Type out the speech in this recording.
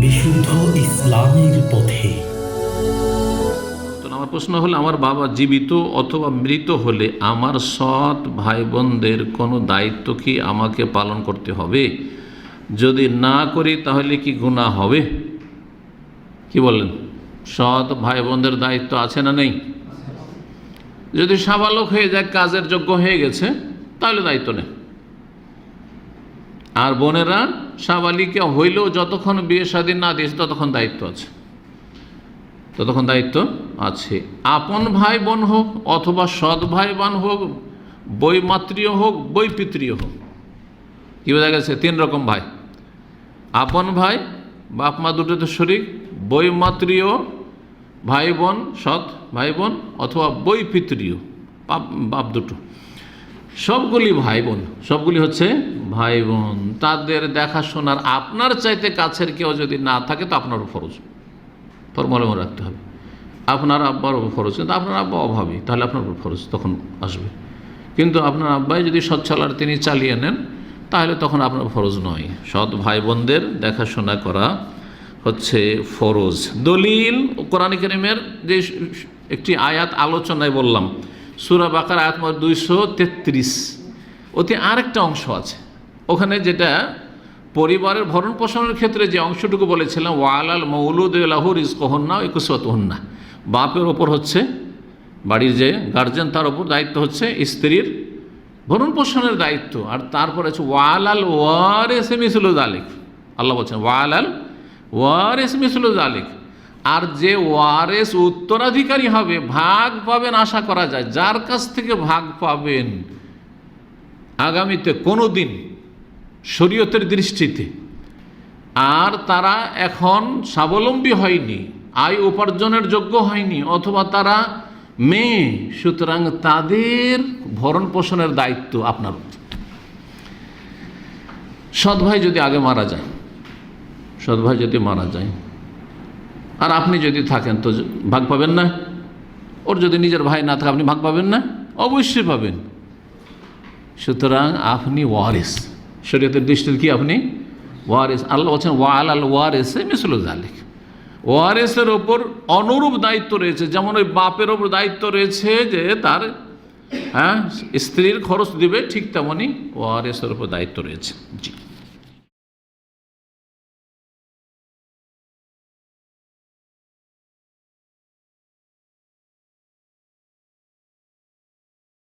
বিশুদ্ধ ইসলামের পথে। আমার প্রশ্ন হলো, আমার বাবা জীবিত অথবা মৃত হলে আমার সৎ ভাই বোনদের কোনো দায়িত্ব কি আমাকে পালন করতে হবে? যদি না করি, তাহলে কি গুনাহ হবে? কি বললেন? সৎ ভাই বোনদের দায়িত্ব আছে না নেই? যদি সাবালক হয়ে যায়, কাজের যোগ্য হয়ে গেছে, তাহলে দায়িত্ব নেই। আর বোনেরা সাবালিকা হইলেও যতক্ষণ বিয়ে স্বাধীন না দিয়েছে, ততক্ষণ দায়িত্ব আছে। ততক্ষণ দায়িত্ব আছে। আপন ভাই বোন হোক অথবা সৎ ভাই বোন হোক বৈমাতৃয় হোক বৈপিত্রীয় হোক। কি বোঝা গেছে? তিন রকম ভাই। আপন ভাই, বাপ মা দুটো তো শরিক বৈমাতৃয় ভাই বোন, সৎ ভাই বোন, অথবা বৈপিত্রীয় বাপ বাপ দুটো। সবগুলি ভাই বোন সবগুলি হচ্ছে ভাই বোন তাদের দেখাশোনার আপনার চাইতে কাছের কেউ যদি না থাকে, তো আপনারও ফরজ। ফর্মলে মনে রাখতে হবে। আপনার আব্বার ফরজ, কিন্তু আপনার আব্বা অভাবী, তাহলে আপনার ফরজ তখন আসবে। কিন্তু আপনার আব্বাই যদি সচ্ছলার তিনি চালিয়ে নেন, তাহলে তখন আপনার ফরজ নয়। সৎ ভাই বোনদের দেখাশোনা করা হচ্ছে ফরজ। দলিল, কোরআন করিমের যে একটি আয়াত আলোচনায় বললাম সুরা বাকার আয়াত দুইশো তেত্রিশ। ওতে আরেকটা অংশ আছে। ওখানে যেটা পরিবারের ভরণ পোষণের ক্ষেত্রে যে অংশটুকু বলেছিলাম, ওয়ালাল মৌলুদ লাহুর ইসকহন্না ইকুসতহন্না বাপের ওপর হচ্ছে, বাড়ির যে গার্জেন তার ওপর দায়িত্ব হচ্ছে স্ত্রীর ভরণ পোষণের দায়িত্ব। আর তারপর আছে ওয়ালাল ওয়ার এস মিসুল আলিক আল্লাহ বলছেন, ওয়ালাল ওয়ার এস মিসুল আলিক আর যে ওয়ারেস উত্তরাধিকারী হবে, ভাগ পাবেন আশা করা যায় যার কাছ থেকে ভাগ পাবেন, আগামীতে কোনো দিন শরীয়তের দৃষ্টিতে আর তারা এখন স্বাবলম্বী হয়নি, আয় উপার্জনের যোগ্য হয়নি, অথবা তারা মেয়ে, সুতরাং তাদের ভরণ পোষণের দায়িত্ব আপনার। সৎ ভাই যদি আগে মারা যায়, সৎ ভাই যদি মারা যায় আর আপনি যদি থাকেন তো ভাগ পাবেন না। ওর যদি নিজের ভাই না থাকে, আপনি ভাগ পাবেন না। অবশ্যই পাবেন। সুতরাং আপনি ওয়ারিস। শরীয়তের দৃষ্টিতে কি আপনি? ওয়ারিস। আল্লাহ বলছেন, ওয়াল আল ওয়ারেসে মিসল জালিক ওয়ারেসের ওপর অনুরূপ দায়িত্ব রয়েছে। যেমন ওই বাপের ওপর দায়িত্ব রয়েছে যে তার হ্যাঁ স্ত্রীর খরচ দিবে, ঠিক তেমনই ওয়ারেসের ওপর দায়িত্ব রয়েছে। জি।